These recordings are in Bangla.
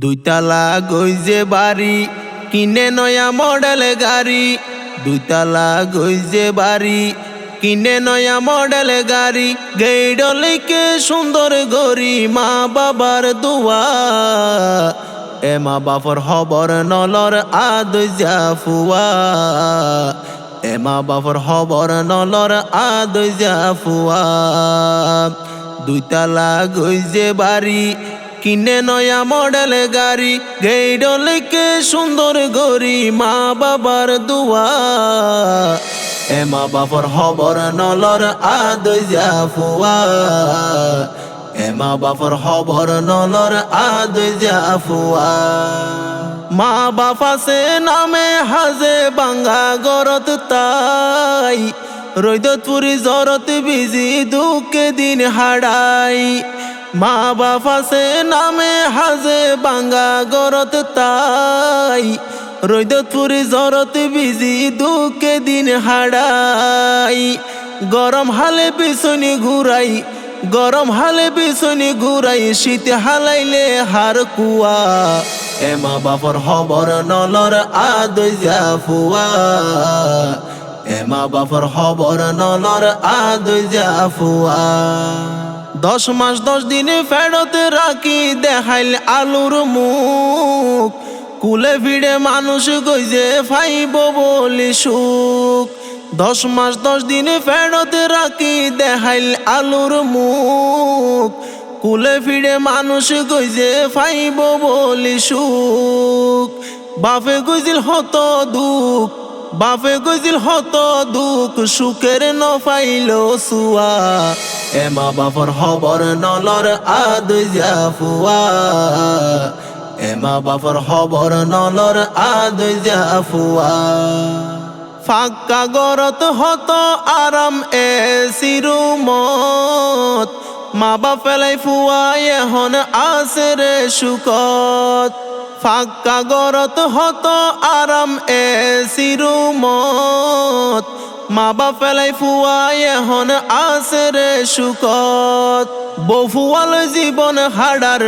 দুইতলা গইজে বাড়ি, কিনে নয়া মডেল গাড়ি। দুইতলা গইজে বাড়ি, কিনে নয়া মডেল গাড়ি। গেইডলিকে সুন্দর গরি মা বাবার দুয়া। এ মা বাপর হবর নলর আদ জাফুয়া। এ মা বাপর হবর নলর আদ জাফুয়া। দুইতলা গইজে বাড়ি কিনে নয়া মডেল গাড়ি, গেইডলিকে সুন্দর গরি মা বাবার দুয়া। এ মা বাপর হবর নলর আদ জাফুয়া। এ মা বাপর হবর নলর আদ জাফুয়া। মা বাপাসে নামে হাজে বাঙ্গা গরত তাই। রৈদতপুরি জরত বিজি দুঃখে দিন হাড়াই। মা বাপাসে নামে হাজে, বাঙ্গা গরত তাই। রৈদতপুরি জরত বিজি, দুঃখে দিন হাড়াই। গরম হালে বিছনি ঘুরাই, গরম হালে বিছনি ঘুরাই, শীত হালাইলে হার কুয়া। এ মা বাপর হবর নলর আদ জাফুয়া এ মা বাপর হবর নলর আদ জাফুয়া দশ মাস, দশ দিনে ফেরত রাখি, দেখাইল আলুর মুখ। কুলে ভিড়ে মানুষ গইজে ফাইব বলি সুখ। দশ মাস, দশ দিনে ফেরত রাখি, দেখাইল আলুর মুখ। কুলে ফিরে মানুষ গইজে ফাইব বলি সুখ। বাপে গইজিল হত দুঃখ। বাপে গইজিল হত দুঃখ, সুখের ন পাইল সুয়া। এ মা বাপর হবর নলর আদ জাফুয়া। এ মা বাপর হবর নলর আদ জাফুয়া। ফাঁকা গরত হত আরাম এ সিরুমত। মা বাপ ফেলাই ফুয়াই এখন আছে রে সুকত ফাঁকা গরত হত আরাম এ সিরুমত মা বাপ ফেলাই ফুয়াই এখন আছে রে সুকত বফুয়াল জীবন হাডার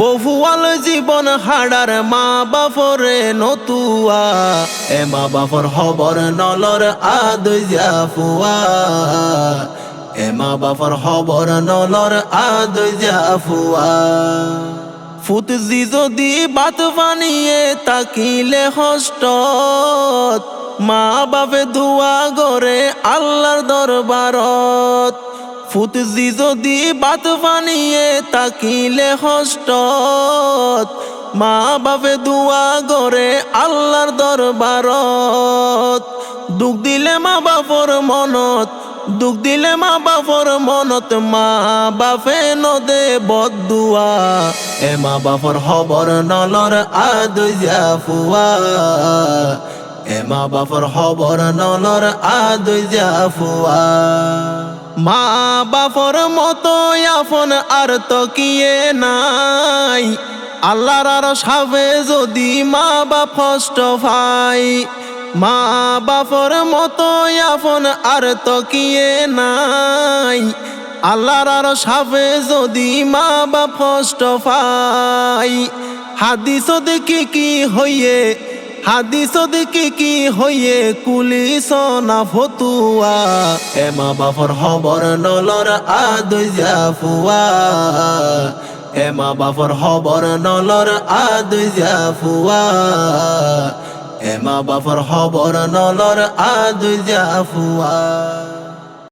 বহুয়াল জীবন হাডার মা বাপরে নতুয়া। এ মা বাপর হবর নলর আদ জাফুয়া। এ মা বাপর হবর নলর আদ জাফুয়া। ফুতজি যদি বাত বানিয়ে তাকিলে হস্টত মা বাপে ধুয়া গরে আল্লাহর দরবারত। ফুতজি যদি বাত বানিয়ে তাকিলে হস্টত মা বাপে দুয়া গরে আল্লাহর দরবারত। দুঃখ দিলে মা বাপর মনত দুঃখ দিলে মা বাপর মনত মা বাপে নদে বদুয়া। এ মা বাপর হবর নলর আদ জাফুয়া এ মা বাপর হবর নলর আদ জাফুয়া মা বাপর মতো আফন আর তো কিয়ে নাই। আল্লাহর আর সাবে যদি মা বাপ কষ্ট ভাই মা বাপর মতো আফন আর তো কিয়ে নাই। আল্লাহর আর সাবে যদি মা বাপ কষ্ট পাই হাদিস দেখি কি হইয়ে, হাদিস দেখি কি হইয়ে কুলিস না ফতুয়া। এ মা বাপর হবর নলর আদ জাফুয়া। এ মা বাপর হবর নলর আদ জাফুয়া। এ মা বাবার হবর নলর আদু জাফুয়া